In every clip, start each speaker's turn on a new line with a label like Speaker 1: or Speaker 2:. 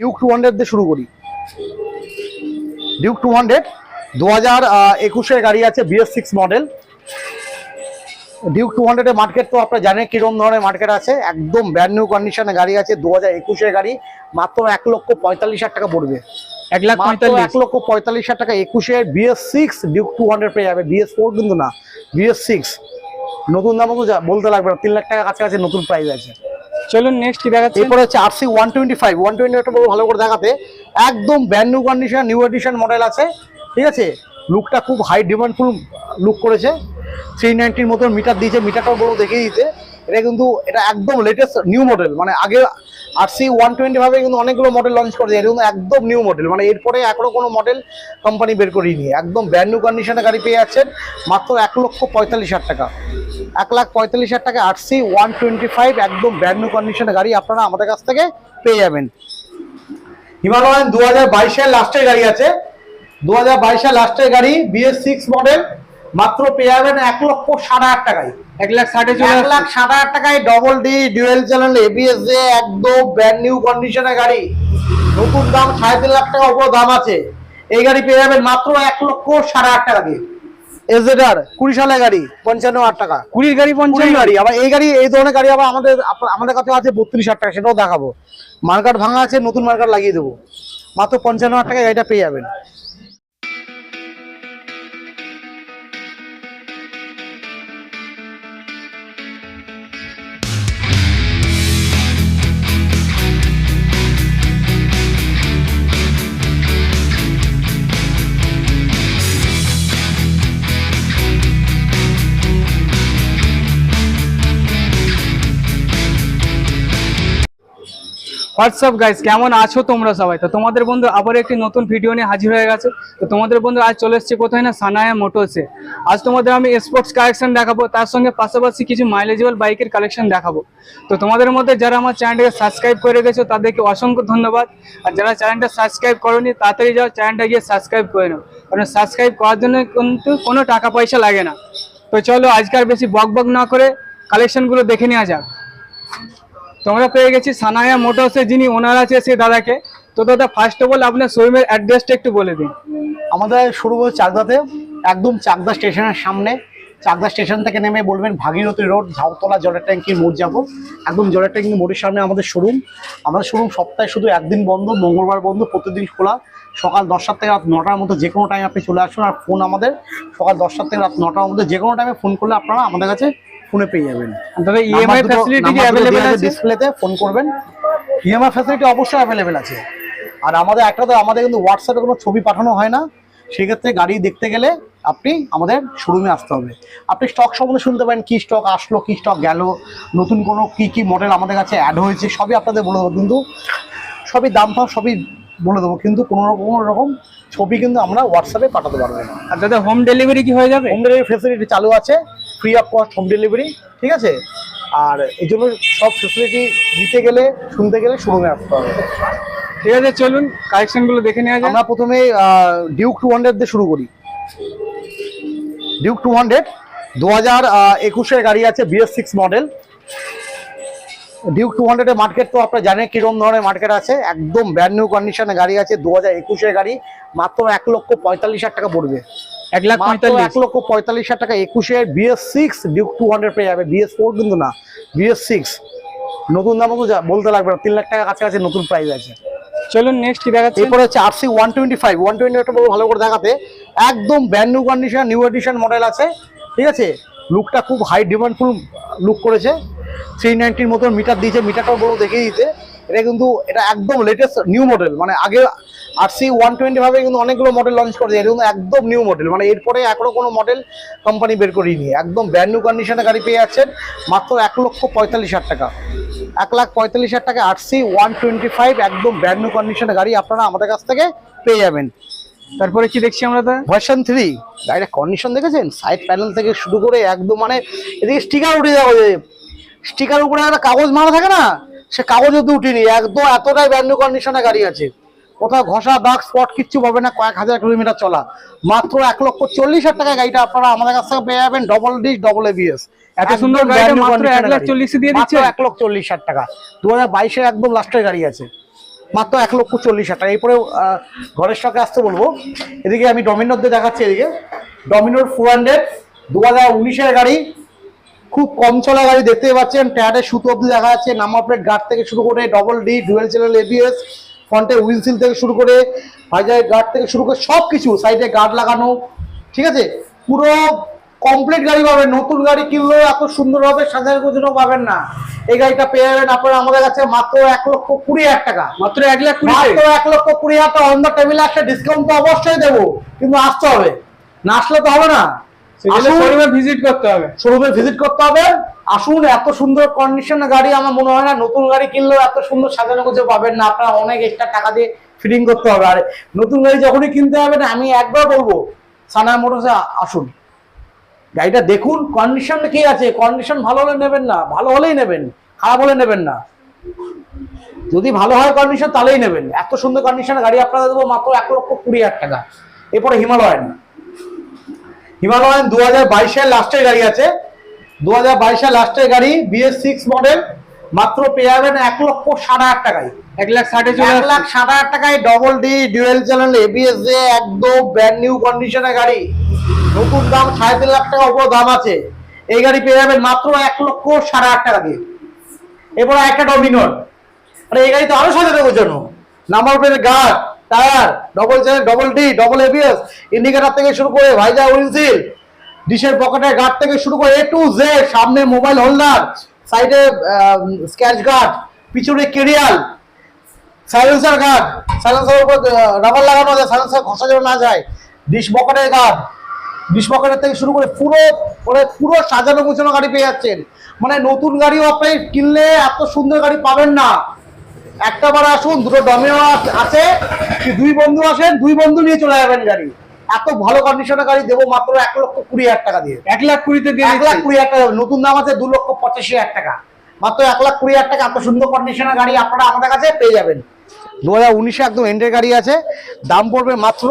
Speaker 1: Duke two hundred দিয়ে শুরু করি। ডিউক টু হান্ড্রেড দু হাজার একুশের গাড়ি আছে BS six model Duke two হান্ড্রেডের মার্কেট তো আপনারা জানেন কীরকম ধরনের মার্কেট আছে। একদম ব্র্যান্ড নিউ কন্ডিশনে গাড়ি আছে দু হাজার একুশের গাড়ি। মাত্র এক লক্ষ পঁয়তাল্লিশ হাজার টাকা পড়বে।
Speaker 2: এক লাখ পঁয়তাল্লিশ।
Speaker 1: এক লক্ষ পঁয়তাল্লিশ হাজার টাকা একুশের BS six Duke two hundred পেয়ে যাবে। বিএস ফোর কিন্তু না বিএস সিক্স নতুন দামও তো বলতে লাগবে না তিন লাখ টাকা কাছাকাছি নতুন প্রাইস আছে।
Speaker 2: চলুন নেক্সট কি দেখাচ্ছি
Speaker 1: এরপরে হচ্ছে RC one twenty five one twenty একটা বলব ভালো করে দেখাতে। একদম brand new condition new edition model আছে। ঠিক আছে? লুকটা খুব হাই ডিমান্ডফুল লুক করেছে। থ্রি নাইনটির মতন মিটার দিয়েছে মিটারটাও বড় দেখিয়ে দিতে। এটা কিন্তু, এটা একদম লেটেস্ট নিউ মডেল মানে আগে আরসি ওয়ান টোয়েন্টি ভাবে কিন্তু অনেকগুলো মডেল লঞ্চ করেছে, এটা কিন্তু একদম নিউ মডেল মানে এরপরে এখনও কোনো মডেল কোম্পানি বের করিনি। একদম ব্র্যান্ড নিউ কন্ডিশনে গাড়ি পেয়ে যাচ্ছেন, মাত্র এক লক্ষ পঁয়তাল্লিশ হাজার টাকা। এক লাখ পঁয়তাল্লিশ হাজার টাকা আরসি ওয়ান টোয়েন্টি ফাইভ একদম ব্র্যান্ড নিউ কন্ডিশনের গাড়ি আপনারা আমাদের কাছ থেকে পেয়ে যাবেন। হিমালয়ান দু হাজার বাইশের লাস্টের গাড়ি আছে। দু হাজার বাইশের লাস্টের গাড়ি বিএস সিক্স মডেল মাত্র পেয়ে যাবেন এক লক্ষ ষাট হাজার টাকায়।
Speaker 2: এক লাখ ষাটে
Speaker 1: এক লাখ ষাট হাজার টাকায় double D dual channel ABS এ একদম ব্র্যান্ড নিউ কন্ডিশনের গাড়ি। নতুন দাম সাড়ে তিন লাখ টাকা উপর দাম আছে। এই গাড়ি পেয়ে যাবেন মাত্র এক লক্ষ ষাট হাজার টাকা দিয়ে এজেডার কুড়ি সালের গাড়ি পঞ্চান্ন হাজার টাকা।
Speaker 2: কুড়ির গাড়ি পঞ্চান্ন?
Speaker 1: গাড়ি আবার এই গাড়ি এই ধরনের গাড়ি আবার আমাদের আমাদের কাছে আছে বত্রিশ হাজার টাকা সেটাও দেখাবো। মার্কার ভাঙা আছে নতুন মার্কার লাগিয়ে দেবো। মাত্র পঞ্চান্ন হাজার টাকা গাড়িটা পেয়ে যাবেন।
Speaker 2: হোয়াটসঅ্যাপ গাইস কেমন আছো তোমরা সবাই? তো তোমাদের বন্ধু আবার একটি নতুন ভিডিও নিয়ে হাজির হয়ে গেছে। তো তোমাদের বন্ধু আজ চলে এসেছে কোথায় না? সানায়া মোটরসে আজ তোমাদের আমি স্পোর্টস কালেকশন দেখাবো, তার সঙ্গে পাশাপাশি কিছু মাইলেজেবল বাইকের কালেকশন দেখাবো। তো তোমাদের মধ্যে যারা আমার চ্যানেলটাকে সাবস্ক্রাইব করে গেছো তাদেরকে অসংখ্য ধন্যবাদ। আর যারা চ্যানেলটা সাবস্ক্রাইব করোনি, তাড়াতাড়ি যাও চ্যানেলটা গিয়ে সাবস্ক্রাইব করে নাও। কারণ সাবস্ক্রাইব করার জন্য কিন্তু কোনো টাকা পয়সা লাগে না। তো চলো আজকাল বেশি বক বক না করে কালেকশনগুলো দেখে নেওয়া যাক। তোমরা পেয়ে গেছি সানায়া মোটরসে যিনি ওনার আছে সেই দাদাকে। তো দাদা ফার্স্ট অফ অল আপনার শোরুমের অ্যাড্রেসটা একটু বলে দিন।
Speaker 1: আমাদের শুরু হচ্ছে চাকদাতে, একদম চাকদা স্টেশনের সামনে। চাকদা স্টেশন থেকে নেমে বলবেন ভাগীরথী রোড, ঝাউতলা জলের ট্যাঙ্কির মোড় যাব একদম জলের ট্যাঙ্কির মোড়ের সামনে আমাদের শোরুম। আমাদের শোরুম সপ্তাহে শুধু একদিন বন্ধ, মঙ্গলবার বন্ধ, প্রতিদিন খোলা। সকাল দশটার থেকে রাত নটার মধ্যে যে কোনো টাইম আপনি চলে আসুন আর ফোন আমাদের। সকাল দশটার থেকে রাত নটার মধ্যে যে কোনো টাইমে ফোন করলে আপনারা আমাদের কাছে ফোনে পেয়ে যাবেন।
Speaker 2: দাদা ইএমআই ফ্যাসিলিটি কি অ্যাভেলেবেল আছে?
Speaker 1: ডিসপ্লেতে ফোন করবেন। ইএমআই ফ্যাসিলিটি অবশ্যই অ্যাভেলেবেল আছে। আর আমাদের একটা তো আমাদের কিন্তু হোয়াটসঅ্যাপে কোনো ছবি পাঠানো হয় না। সেক্ষেত্রে গাড়ি দেখতে গেলে আপনি আমাদের শোরুমে আসতে হবে। আপনি স্টক সম্বন্ধে শুনতে পারেন কি স্টক আসলো কি স্টক গেল নতুন কোনো কি কি মডেল আমাদের কাছে অ্যাড হয়েছে সবই আপনাদের বলে দেবো কিন্তু সবই দাম ফাম সবই বলে দেবো কিন্তু কোনো রকম কোনো রকম ছবি কিন্তু আমরা হোয়াটসঅ্যাপে পাঠাতে পারব না।
Speaker 2: আর দাদা হোম ডেলিভারি কি হয়ে যাবে?
Speaker 1: হোম ডেলিভারি ফেসিলিটি চালু আছে। Free of cost home delivery ঠিক আছে? আর এই জন্য সব ফেসিলিটি দিতে গেলে শুনতে গেলে শোরুমে আসতে হবে।
Speaker 2: ঠিক আছে চলুন কালেকশনগুলো দেখে নেওয়া যায়
Speaker 1: আমরা প্রথমে ডিউক টু হান্ড্রেড দিয়ে শুরু করি। ডিউক টু হান্ড্রেড দু হাজার একুশের গাড়ি আছে BS six model Duke two হান্ড্রেডের মার্কেট তো আপনারা জানেন কীরকম ধরনের মার্কেট আছে। একদম ব্র্যান্ড নিউ কন্ডিশনে গাড়ি আছে দু হাজার একুশের গাড়ি। মাত্র এক লক্ষ পঁয়তাল্লিশ হাজার টাকা পড়বে।
Speaker 2: এক লাখ পঁয়তাল্লিশ।
Speaker 1: এক লক্ষ পঁয়তাল্লিশ হাজার টাকা একুশের BS six Duke two hundred পেয়ে যাবে। বিএস ফোর কিন্তু না বিএস সিক্স নতুন তো বলতে লাগবে না তিন লাখ টাকা কাছাকাছি নতুন প্রাইস আছে।
Speaker 2: চলুন নেক্সট কি দেখাচ্ছি?
Speaker 1: এরপরে হচ্ছে RC one twenty five one twenty ভালো করে দেখাতে। একদম brand new condition new edition model আছে। ঠিক আছে? লুকটা খুব হাই ডিমান্ডফুল লুক করেছে। থ্রি নাইনটির মতন মিটার দিয়েছে মিটারটাও বড় দেখিয়ে দিতে। এটা কিন্তু এটা একদম লেটেস্ট নিউ মডেল মানে আগে আরসি ওয়ান টোয়েন্টি ভাবে কিন্তু অনেকগুলো মডেল লঞ্চ করেছে এটা কিন্তু একদম নিউ মডেল মানে এরপরে এখনও কোনো মডেল কোম্পানি বের করিনি। একদম ব্র্যান্ড নিউ কন্ডিশনে গাড়ি পেয়ে যাচ্ছেন মাত্র এক লক্ষ পঁয়তাল্লিশ হাজার টাকা। এক লাখ পঁয়তাল্লিশ হাজার টাকা আরসি ওয়ান টোয়েন্টি ফাইভ একদম ব্র্যান্ড নিউ কন্ডিশনের গাড়ি আপনারা আমাদের কাছ থেকে পেয়ে যাবেন।
Speaker 2: তারপরে কি দেখছি আমরা দাদা
Speaker 1: ভার্সন থ্রি গাড়িটা কন্ডিশন দেখেছেন? সাইড প্যানেল থেকে শুরু করে একদম মানে এদিকে স্টিকার উঠে যাবে। স্টিকার উপরে একটা কাগজ মারা থাকে না। সে কাগজ অব্দি উঠিনি একদম এতটাই ব্র্যান্ড নিউ কন্ডিশনে গাড়ি আছে। কোথাও ঘষা দাগ স্পট কিচ্ছু পাবে না কয়েক হাজার কিলোমিটার চলা। মাত্র এক লক্ষ চল্লিশ হাজার টাকা গাড়িটা আপনারা আমাদের কাছ থেকে পেয়ে যাবেন ডবল ডিস ডবল এবিএস
Speaker 2: এত সুন্দর এক লাখ চল্লিশে দিয়ে দিচ্ছে
Speaker 1: এক লক্ষ চল্লিশ হাজার টাকা। দু হাজার বাইশের একদম লাস্টের গাড়ি আছে। মাত্র এক লক্ষ চল্লিশ হাজার টাকা। এরপরে ঘরের স্টকে আসতে বলব। এদিকে আমি ডমিনোর দিয়ে দেখাচ্ছি এদিকে। ডমিনোর ফোর হান্ড্রেড দু হাজার উনিশের গাড়ি। খুব কম চলা গাড়ি দেখতে পাচ্ছেন টায়ারের সুতো অব্দি দেখা যাচ্ছে নাম্বার প্লেট গার্ড থেকে শুরু করে double D dual channel ABS ফ্রন্টে উইলসিল থেকে শুরু করে ভাইজার গার্ড থেকে শুরু করে সব কিছু সাইডে গার্ড লাগানো ঠিক আছে? পুরো কমপ্লিট গাড়ি পাবেন নতুন গাড়ি কিনলেও এত সুন্দরভাবে সাজানোর জন্য পাবেন না। এই গাড়িটা পেয়ে যাবেন আপনারা আমাদের কাছে মাত্র এক লক্ষ কুড়ি হাজার টাকা।
Speaker 2: মাত্র এক লাখ
Speaker 1: মাত্র এক লক্ষ কুড়ি হাজার টাকা অন দ্য টেবিলে একটা ডিসকাউন্ট তো অবশ্যই দেবো কিন্তু আসতে হবে। না আসলে তো হবে না।
Speaker 2: শোরুমে ভিজিট করতে হবে।
Speaker 1: শোরুমে ভিজিট করতে হবে। আসুন এত সুন্দর কন্ডিশনের গাড়ি আমার মনে হয় না নতুন গাড়ি কিনলেও এত সুন্দর সাজানো পাবেন না। আপনারা অনেক এক্সট্রা টাকা দিয়ে ফিটিং করতে হবে। আর নতুন গাড়ি যখনই কিনতে হবে না আমি একবার বলব সানা মোটরসে আসুন। গাড়িটা দেখুন কন্ডিশন কি আছে? কন্ডিশন ভালো হলে নেবেন না ভালো হলেই নেবেন খারাপ হলে নেবেন না। যদি ভালো হয় কন্ডিশন তাহলেই নেবেন। এত সুন্দর কন্ডিশনের গাড়ি আপনারা দেবো মাত্র এক লক্ষ কুড়ি হাজার টাকা। এরপরে হিমালয়ান। হিমালয়ান দু হাজার বাইশের লাস্টের গাড়ি আছে। দু হাজার বাইশের লাস্টের গাড়ি বিএস সিক্স মডেল মাত্র পেয়ে যাবেন এক লক্ষ ষাট হাজার টাকায়
Speaker 2: এক লাখ ষাটে
Speaker 1: এক লাখ ষাট হাজার টাকায় double D dual channel ABS যে একদম ব্র্যান্ড নিউ কন্ডিশনের গাড়ি। নতুন দাম সাড়ে তিন লাখ টাকা উপর দাম আছে। এই গাড়ি পেয়ে যাবেন মাত্র এক লক্ষ ষাট হাজার টাকা দিয়ে এরপর একটা ডমিনর আরে এই গাড়ি তো আরও সাজা দেবো জন্য। Number plate guard. Tyre double channel double D double ABS indicator থেকে শুরু করে ভাইজা উইলসিল ডিশের পকেটের গার্ড থেকে শুরু করে এ টু জেড সামনে মোবাইল হোল্ডার সাইডে স্ক্যাচ গার্ড পিছনে কেরিয়াল সাইলেন্সার গার্ড সাইলেন্সার উপর রাবার লাগানো আছে সাইলেন্সার ঘষা যেন না যায় ডিশ পকেটের গার্ড ডিশ পকেটের থেকে শুরু করে পুরো মানে পুরো সাজানো গুছানো গাড়ি পেয়ে যাচ্ছেন। মানে নতুন গাড়িও আপনি কিনলে এত সুন্দর গাড়ি পাবেন না। একটা বার আসুন দুটো ডমিনো আছে কি দুই বন্ধু আসেন দুই বন্ধু নিয়ে চলে যাবেন গাড়ি। এত ভালো কন্ডিশনের গাড়ি দেবো মাত্র এক লক্ষ কুড়ি হাজার টাকা দিয়ে।
Speaker 2: এক লাখ কুড়িতে দিয়ে
Speaker 1: এক লাখ কুড়ি হাজার টাকা নতুন দাম আছে দু লক্ষ পঁচাশি হাজার টাকা। মাত্র এক লাখ কুড়ি হাজার টাকা এত সুন্দর কন্ডিশনের গাড়ি আপনারা আমাদের কাছে পেয়ে যাবেন। দু হাজার উনিশে একদম এন্ডের গাড়ি আছে দাম পড়বে মাত্র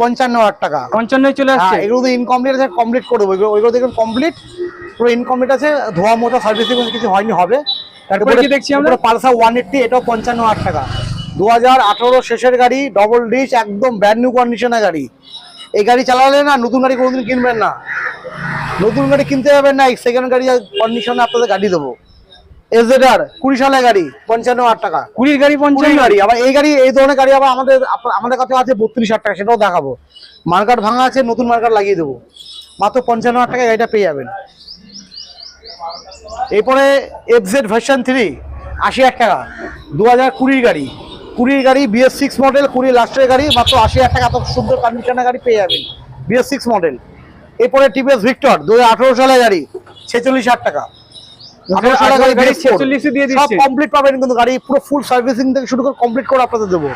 Speaker 1: পঞ্চান্ন হাজার টাকা।
Speaker 2: পঞ্চান্নই চলে আসছে।
Speaker 1: হ্যাঁ এগুলো তো ইনকমপ্লিট আছে কমপ্লিট করে দেবো। ওইগুলো দেখুন কমপ্লিট পুরো ইনকমপ্লিট আছে ধোয়া মোটা সার্ভিসিং কিছু হয়নি হবে।
Speaker 2: তারপরে কি দেখছি আমরা?
Speaker 1: পালসার ওয়ান এইট্টি এটাও পঞ্চান্ন হাজার টাকা। দু হাজার আঠারো শেষের গাড়ি ডবল ডিচ একদম ব্র্যান্ড নিউ কন্ডিশনের গাড়ি। এই গাড়ি চালালে না নতুন গাড়ি কোনোদিন কিনবেন না। নতুন গাড়ি কিনতে যাবেন না সেকেন্ড গাড়ি কন্ডিশনে আপনাদের গাড়ি দেবো। এজেডার কুড়ি সালের গাড়ি পঞ্চান্ন হাজার টাকা।
Speaker 2: কুড়ির গাড়ি পঞ্চান্ন?
Speaker 1: গাড়ি আবার এই গাড়ি এই ধরনের গাড়ি আবার আমাদের আমাদের কাছে আছে বত্রিশ হাজার টাকা সেটাও দেখাবো। মার্কার ভাঙা আছে নতুন মার্কার লাগিয়ে দেবো। মাত্র পঞ্চান্ন হাজার টাকা গাড়িটা পেয়ে যাবেন। এরপরে এফজেড ভার্সন থ্রি আশি হাজার টাকা। দু হাজার কুড়ির গাড়ি। কুড়ির গাড়ি বিএস সিক্স মডেল কুড়ি লাস্টের গাড়ি মাত্র আশি হাজার টাকা। এত সুন্দর কন্ডিশনের গাড়ি পেয়ে যাবেন বিএস সিক্স মডেল এরপরে টিভিএস ভিক্টর দু হাজার আঠারো সালের গাড়ি ছেচল্লিশ হাজার টাকা। আঠারো সালের গাড়ি
Speaker 2: গাড়ি
Speaker 1: BS four।
Speaker 2: 46 এ দিয়ে
Speaker 1: সব
Speaker 2: দিচ্ছে।
Speaker 1: কমপ্লিট পাবেন কিন্তু গাড়ি পুরো ফুল সার্ভিসিং থেকে শুরু করে কমপ্লিট করে আপনাদের দেবো।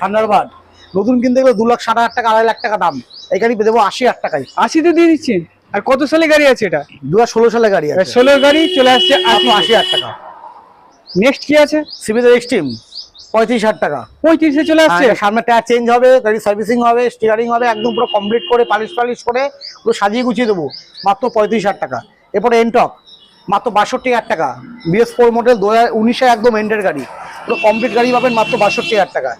Speaker 1: থান্ডারবার্ড নতুন কিনতে গেলে দু লাখ ষাট হাজার টাকা আড়াই লাখ টাকা দাম। এই গাড়ি দেবো আশি হাজার টাকায়।
Speaker 2: আশিতে দিয়ে দিচ্ছেন? আর কত সালে গাড়ি আছে এটা?
Speaker 1: দু হাজার ষোলো সালে গাড়ি আছে।
Speaker 2: ষোলোর গাড়ি চলে আসছে আশি
Speaker 1: আশি হাজার টাকা।
Speaker 2: নেক্সট কি আছে?
Speaker 1: সিবিদের এক্সট্রিম পঁয়ত্রিশ হাজার টাকা।
Speaker 2: পঁয়ত্রিশে চলে
Speaker 1: হ্যাঁ,
Speaker 2: আসছে?
Speaker 1: সামনে টায়ার চেঞ্জ হবে গাড়ি সার্ভিসিং হবে স্টিয়ারিং হবে একদম পুরো কমপ্লিট করে পালিশ পালিশ করে পুরো সাজিয়ে গুছিয়ে দেবো। মাত্র পঁয়ত্রিশ হাজার টাকা। এরপরে এনটক মাত্র বাষট্টি হাজার টাকা। বিএস ফোর মডেল দু হাজার উনিশে একদম এন্ডের গাড়ি। পুরো কমপ্লিট গাড়ি পাবেন মাত্র বাষট্টি হাজার টাকা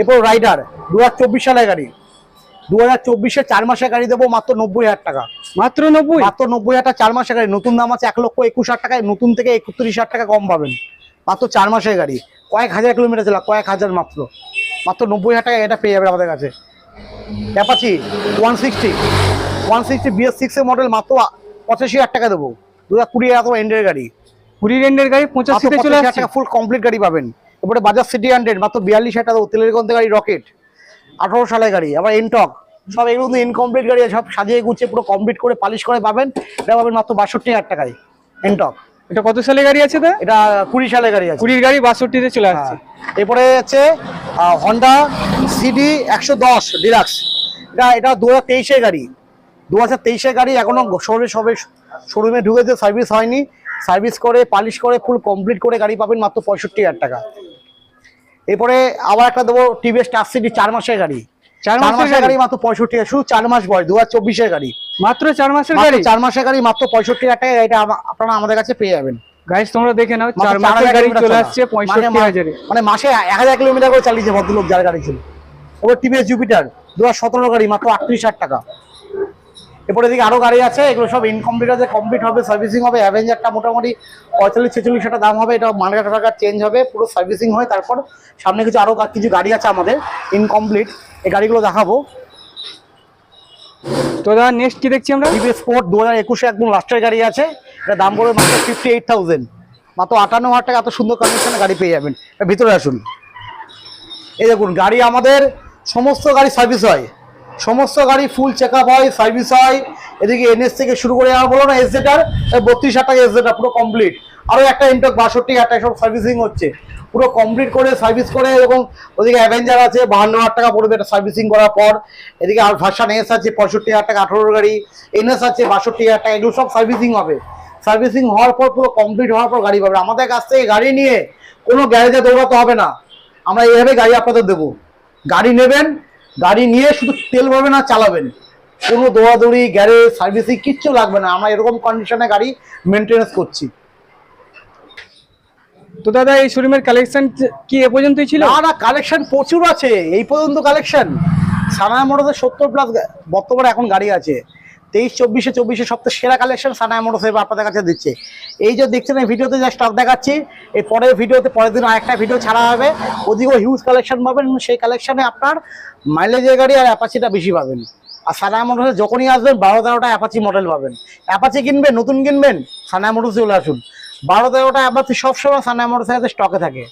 Speaker 1: এরপর রাইডার দু হাজার চব্বিশ সালের গাড়ি। দু হাজার চব্বিশে চার মাসের গাড়ি দেবো মাত্র নব্বই হাজার টাকা।
Speaker 2: মাত্র নব্বই?
Speaker 1: মাত্র নব্বই হাজার চার মাসের গাড়ি। নতুন দাম আছে এক লক্ষ একুশ হাজার টাকায় নতুন থেকে একত্রিশ হাজার টাকা কম পাবেন। মাত্র চার মাসের গাড়ি। কয়েক হাজার কিলোমিটার চলা কয়েক হাজার মাত্র। মাত্র নব্বই হাজার টাকা এটা পেয়ে যাবে আমাদের কাছে। Apache one sixty one sixty BS সিক্সের মডেল মাত্র পঁচাশি হাজার টাকা দেবো। দু হাজার কুড়ি হাজার এন্ডের গাড়ি।
Speaker 2: কুড়ি রেন্ডের গাড়ি পঁচাশিতে চলে আসছে।
Speaker 1: ফুল কমপ্লিট গাড়ি পাবেন। এরপরে বাজাজ সিটি হান্ড্রেড মাত্র বিয়াল্লিশ হাজার টাকা তেলের গন্ধে গাড়ি রকেট আঠারো সালের গাড়ি আবার এনটক সব এগুলো কিন্তু ইনকমপ্লিট গাড়ি সব সাজিয়ে গুছিয়ে পুরো কমপ্লিট করে পালিশ করে পাবেন। এটা পাবেন মাত্র বাষট্টি হাজার টাকায় এনটক
Speaker 2: এটা কত সালে গাড়ি আছে
Speaker 1: এটা? কুড়ি সালে গাড়ি আছে।
Speaker 2: কুড়ির গাড়ি বাষট্টিতে চলে আসছে।
Speaker 1: হ্যাঁ। এরপরে হচ্ছে হন্ডা সিডি একশো দশ ডিলাক্স এটা এটা দু হাজার তেইশের গাড়ি। দু হাজার তেইশের গাড়ি এখনও শোরুমে সবে শোরুমে ঢুকেছে সার্ভিস হয়নি। সার্ভিস করে পালিশ করে ফুল কমপ্লিট করে গাড়ি পাবেন মাত্র পঁয়ষট্টি হাজার টাকা। এরপরে আবার একটা দেবো টিভিএস টার সিটি চার মাসের গাড়ি।
Speaker 2: চার মাসের গাড়ি?
Speaker 1: মাত্র পঁয়ষট্টি হাজার শুধু চার মাস বয়স দু হাজার চব্বিশের গাড়ি।
Speaker 2: মাত্র চার মাসের গাড়ি?
Speaker 1: চার মাসের গাড়ি মাত্র পঁয়ষট্টি হাজার টাকা এটা আপনারা আমাদের কাছে পেয়ে যাবেন।
Speaker 2: গাইস তোমরা দেখে নাও চার
Speaker 1: চার
Speaker 2: মাসের গাড়ি চলে। আসছে
Speaker 1: মানে
Speaker 2: পঁয়ষট্টি হাজারে।
Speaker 1: মানে মাসে এক হাজার কিলোমিটার করে চালিয়েছে ভদ্রলোক যার গাড়ি ছিল। টিভিএস জুপিটার দু হাজার সতেরো গাড়ি মাত্র আটত্রিশ হাজার টাকা। এরপরে এদিকে আরও গাড়ি আছে এগুলো সব ইনকমপ্লিট আছে কমপ্লিট হবে সার্ভিসিং হবে অ্যাভেঞ্জারটা মোটামুটি পঁয়তাল্লিশ ছেচল্লিশ টাকা দাম হবে এটা মার্কেট টাকা চেঞ্জ হবে পুরো সার্ভিসিং হয় তারপর সামনে কিছু আরও গা- কিছু গাড়ি আছে আমাদের ইনকমপ্লিট এই গাড়িগুলো দেখাবো।
Speaker 2: তো দাদা নেক্সট কি দেখছি আমরা?
Speaker 1: টিভিএস স্পোর্ট দু হাজার একুশে একদম লাস্টের গাড়ি আছে এটা দাম পড়বে মাত্র ফিফটি এইট থাউজেন্ড মাত্র আটান্ন হাজার টাকা এত সুন্দর কন্ডিশনে গাড়ি পেয়ে যাবেন। ভিতরে আসুন। এই দেখুন গাড়ি আমাদের সমস্ত গাড়ি সার্ভিস হয়। সমস্ত গাড়ি ফুল চেক আপ হয় সার্ভিস হয়। এদিকে এনএস থেকে শুরু করে আমার বলো না এস জেটার বত্রিশ হাজার টাকা এস পুরো কমপ্লিট আরও একটা ইন্টক বাষট্টি হাজার টাকা সব সার্ভিসিং হচ্ছে। পুরো কমপ্লিট করে সার্ভিস করে এরকম ওদিকে অ্যাভেঞ্জার আছে, বাহান্ন হাজার টাকা পড়বে এটা সার্ভিসিং করার পর। এদিকে আর ভার্সান এস আছে, পঁয়ষট্টি হাজার টাকা, আঠারোর গাড়ি। এনএস আছে, বাষট্টি হাজার টাকা, এগুলো সব সার্ভিসিং হবে। সার্ভিসিং হওয়ার পর পুরো কমপ্লিট হওয়ার পর গাড়ি পাবে। আমাদের কাছ থেকে গাড়ি নিয়ে কোনো গ্যারেজে দৌড়াতে হবে না। আমরা এইভাবে গাড়ি আপনাদের দেবো। গাড়ি নেবেন গাড়ি নিয়ে শুধু তেল ভরবেন আর চালাবেন। কোনো দৌড়াদৌড়ি গ্যারেজ সার্ভিসিং কিচ্ছু লাগবে না। আমরা এরকম কন্ডিশনে গাড়ি মেনটেন্স করছি।
Speaker 2: তো দাদা এই শোরুমের কালেকশন কি এ পর্যন্তই ছিল?
Speaker 1: না না কালেকশন প্রচুর আছে। এই পর্যন্ত কালেকশন সানায় মোটরসের সত্তর প্লাস বর্তমানে এখন গাড়ি আছে। তেইশ, চব্বিশে চব্বিশে সবথেকে সেরা কালেকশন সানায় মোটরস এবার আপনাদের কাছে দিচ্ছে। এই যে দেখছেন, এই ভিডিওতে যা স্টক দেখাচ্ছি, এই পরের ভিডিওতে, পরের দিন আরেকটা ভিডিও ছাড়া হবে। ওদিকেও হিউজ কালেকশন পাবেন, সেই কালেকশনে আপনার মাইলেজের গাড়ি আর অ্যাপাচিটা বেশি পাবেন। আর সানায় মোটরসে যখনই আসবেন, বারো, তেরোটা অ্যাপাচি মডেল পাবেন। অ্যাপাচি কিনবেন, নতুন কিনবেন সানায় মোটরসে চলে আসুন। বারো, তেরোটা অ্যাপাচি সবসময় সানায় মোটরসের স্টকে থাকে।